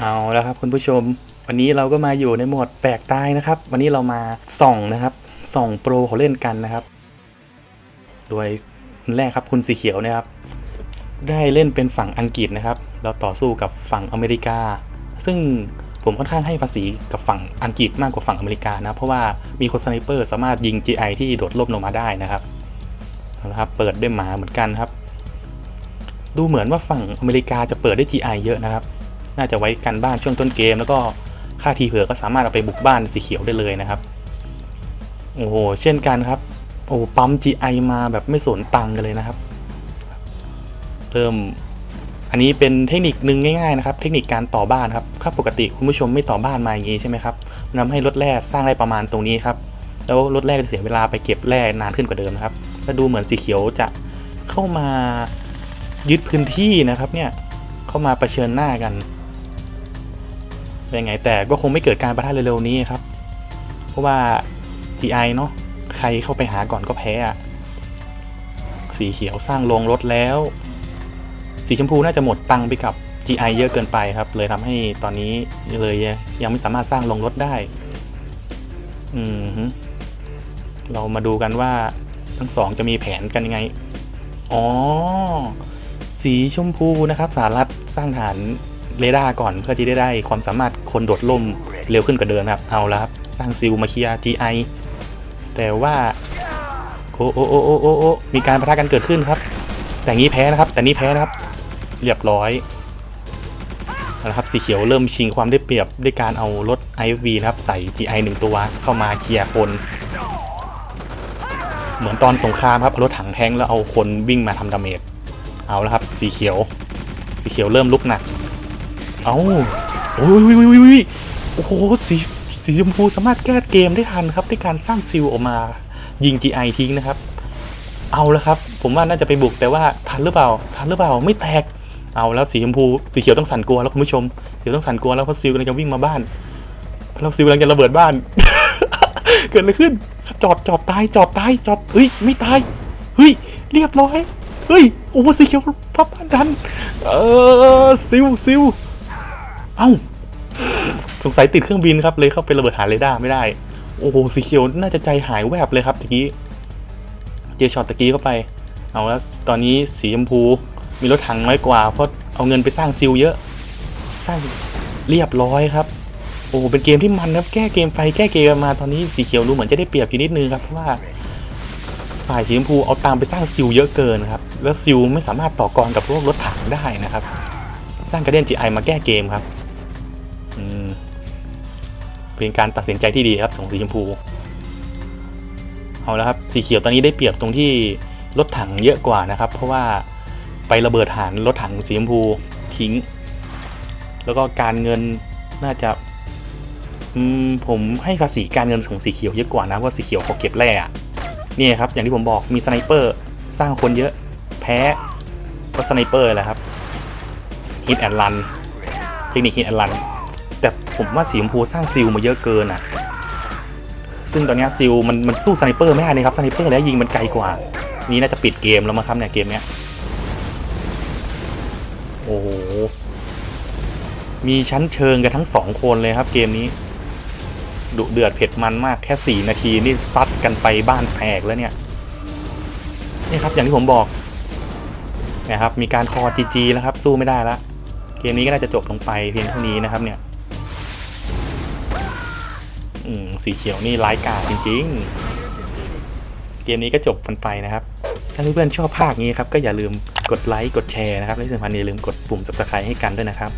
เอาแล้วครับคุณผู้ชม วันนี้เราก็มาอยู่ในโหมดแปลกตายนะครับ วันนี้เรามาส่องนะครับส่องโปรเขาเล่นกันนะครับ โดยคนแรกครับคุณสีเขียวนะครับ ได้เล่นเป็นฝั่งอังกฤษนะครับ เราต่อสู้กับฝั่งอเมริกา ซึ่งผมค่อนข้างให้ภาษีกับฝั่งอังกฤษมากกว่าฝั่งอเมริกานะ เพราะว่ามีคนสไนเปอร์สามารถยิง GI ที่โดดร่มลงมาได้นะครับเอาละครับเปิดด้วยหมาเหมือนกันครับ ดูเหมือนว่าฝั่งอเมริกาจะเปิดได้ GI เยอะนะครับ น่าจะไว้กันบ้านช่วงต้นเกม แล้วก็ค่าทีเผื่อก็สามารถเอาไปบุกบ้านสีเขียวได้เลยนะครับโอ้โหเช่นกันครับโอ้ปั๊ม GI มาแบบไม่สนตังกันเลยนะครับเริ่มอันนี้เป็นเทคนิคนึงง่ายๆนะครับ เทคนิคการต่อบ้านครับถ้าปกติคุณผู้ชมไม่ต่อบ้านมาอย่างนี้ใช่ไหมครับนำให้รถแร่สร้างได้ประมาณตรงนี้ครับแล้วรถแร่จะเสียเวลาไปเก็บแร่นานขึ้นกว่าเดิมนะครับแล้วดูเหมือนสีเขียวจะเข้ามายึดพื้นที่นะครับเนี่ยเข้ามาเผชิญหน้ากัน เป็นไงแต่ก็คงไม่เกิดการประทะเร็วๆนี้ครับ เพราะว่า TI เนาะใครเข้าไปหาก่อนก็แพ้อะสีเขียวสร้างโรงรถแล้ว สีชมพูน่าจะหมดตังค์ไปกับ GI เยอะเกินไปครับ เลยทำให้ตอนนี้เลยยังไม่สามารถสร้างโรงรถได้ อืมเรามาดูกันว่าทั้งสองจะมีแผนกันยังไง อ๋อ สีชมพูนะครับสหรัฐสร้างฐาน เรดาร์ก่อนเพื่อที่ได้ได้ความสามารถคนโดดล่มเร็วขึ้นกว่าเดิมครับ เอาแล้วครับ สร้างซิลมาเคลียร์ GI แต่ว่า โอ้โอ้โอ้โอ้โอ้โอ้มีการประทะกันเกิดขึ้นครับ แต่งี้แพ้นะครับ แต่นี้แพ้นะครับ เรียบร้อยเอาละครับสีเขียวเริ่มชิงความได้เปรียบด้วยการเอารถ IFV นะครับใส่ GI หนึ่งตัวเข้ามาเคลียร์คน เหมือนตอนสงครามครับเอารถถังแทงแล้วเอาคนวิ่งมาทำดาเมจเอาแล้วครับ สีเขียว สีเขียวเริ่มลุกหนัก เอาโอ้ยวิววิววิวโอ้โหสีสีชมพูสามารถแก้เกมได้ทันครับด้วยการสร้างซิลออกมายิง GI ทิ้งนะครับ เอาแล้วครับ ผมว่าน่าจะไปบุกแต่ว่าทันหรือเปล่า ทันหรือเปล่าไม่แตกเอาแล้วสีชมพูสีเขียวต้องสั่นกลัวแล้วคุณผู้ชมเดี๋ยวต้องสั่นกลัวแล้วเพราะซิลกำลังจะวิ่งมาบ้านแล้วซิลกำลังจะระเบิดบ้าน เกิดอะไรขึ้น จอดจอดตายจอดตายจอดเฮ้ยไม่ตายเฮ้ยเรียบร้อยเฮ้ยโอ้สีเขียวพับบ้านดันเออซิวซิว เอ้า สงสัยติดเครื่องบินครับเลยเข้าไประเบิดหาเรดาร์ไม่ได้ โอ้โหสีเขียวน่าจะใจหายแวบเลยครับตะกี้ เจอช็อตตะกี้เข้าไป เอาแล้วตอนนี้สีชมพูมีรถถังน้อยกว่า เพราะเอาเงินไปสร้างซิลเยอะ สร้างเรียบร้อยครับ โอ้โหเป็นเกมที่มันครับแก้เกมไปแก้เกมมาตอนนี้สีเขียวดูเหมือนจะได้เปรียบอยู่นิดนึงครับเพราะว่าฝ่ายสีชมพูเอาตามไปสร้างซิลเยอะเกินครับ แล้วซิลไม่สามารถต่อกรกับพวกรถถังได้นะครับ สร้างกระเด็นจีไอมาแก้เกมครับ เป็นการตัดสินใจที่ดีครับของสีชมพูเอาแล้วครับสีเขียวตอนนี้ได้เปรียบตรงที่รถถังเยอะกว่านะครับ เพราะว่าไประเบิดฐานรถถังสีชมพูทิ้ง แล้วก็การเงินน่าจะผมให้ภาษีการเงินของสีเขียวเยอะกว่านะเพราะสีเขียวเขาเก็บแร่นี่ครับอย่างที่ผมบอกมีสไนเปอร์สร้างคนเยอะแพ้ก็สไนเปอร์แหละครับฮิตแอนลันเทคนิคฮิตแอนลัน ผมว่าสีชมพูสร้างซิลมาเยอะเกินอะ ซึ่งตอนนี้ซิลมันมันสู้สไนเปอร์ไม่ได้เลยครับสไนเปอร์แล้วยิงมันไกลกว่า นี่น่าจะปิดเกมแล้วมั้งครับเนี่ยเกมเนี้ย โอ้โห มีชั้นเชิงกันทั้งสองคนเลยครับเกมนี้ ดุเดือดเผ็ดมันมากแค่ 4 นาทีนี่ซัดกันไปบ้านแตกแล้วเนี่ย นี่ครับอย่างที่ผมบอกนะครับมีการคอจีจีแล้วครับสู้ไม่ได้ละเกมนี้ก็น่าจะจบลงไปเพียงเท่านี้นะครับเนี่ย สีเขียวนี่ร้ายกาจริง ๆ เกมนี้ก็จบกันไปนะครับ ถ้าเพื่อนๆชอบภาคนี้ครับ ก็อย่าลืมกดไลค์กดแชร์นะครับและที่สำคัญอย่าลืมกดปุ่ม subscribe ให้กันด้วยนะครับ